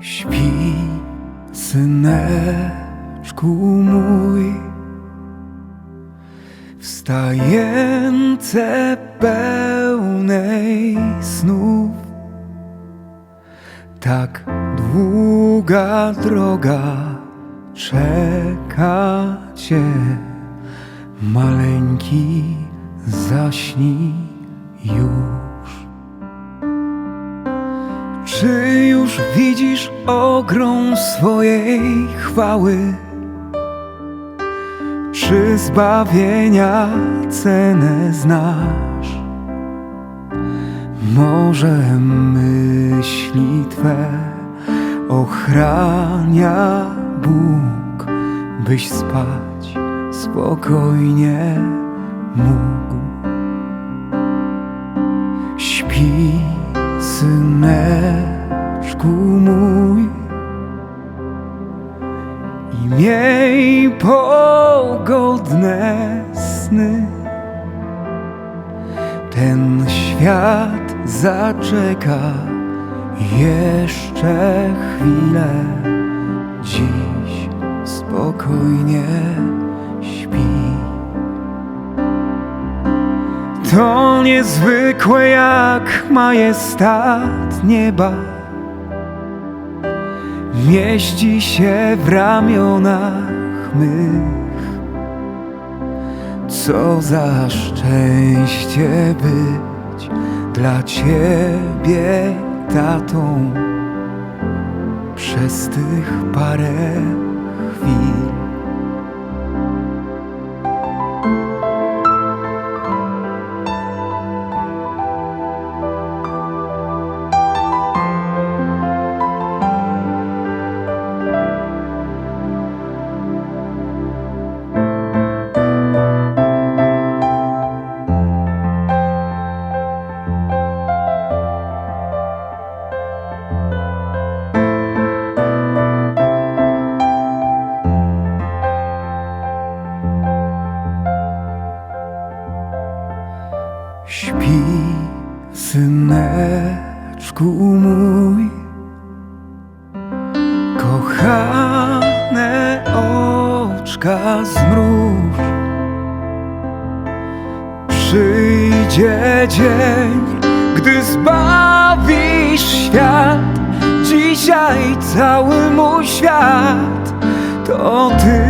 Śpi, syneczku mój, wstające pełnej snów. Tak długa droga czeka cię, maleńki, zaśnij już. Czy już widzisz ogrom swojej chwały? Czy zbawienia cenę znasz? Może myśli Twe ochrania Bóg, byś spać spokojnie mógł. Śpi, syneczku mój, i miej pogodne sny. Ten świat zaczeka jeszcze chwilę. Dziś spokojnie śpi. To niezwykłe jak majestat nieba Mieści się w ramionach mych. Co za szczęście być dla Ciebie tatą. Przez tych parę chwil Śpi, syneczku mój, kochane oczka zmruż. Przyjdzie dzień, gdy zbawisz świat. Dzisiaj cały mój świat to Ty.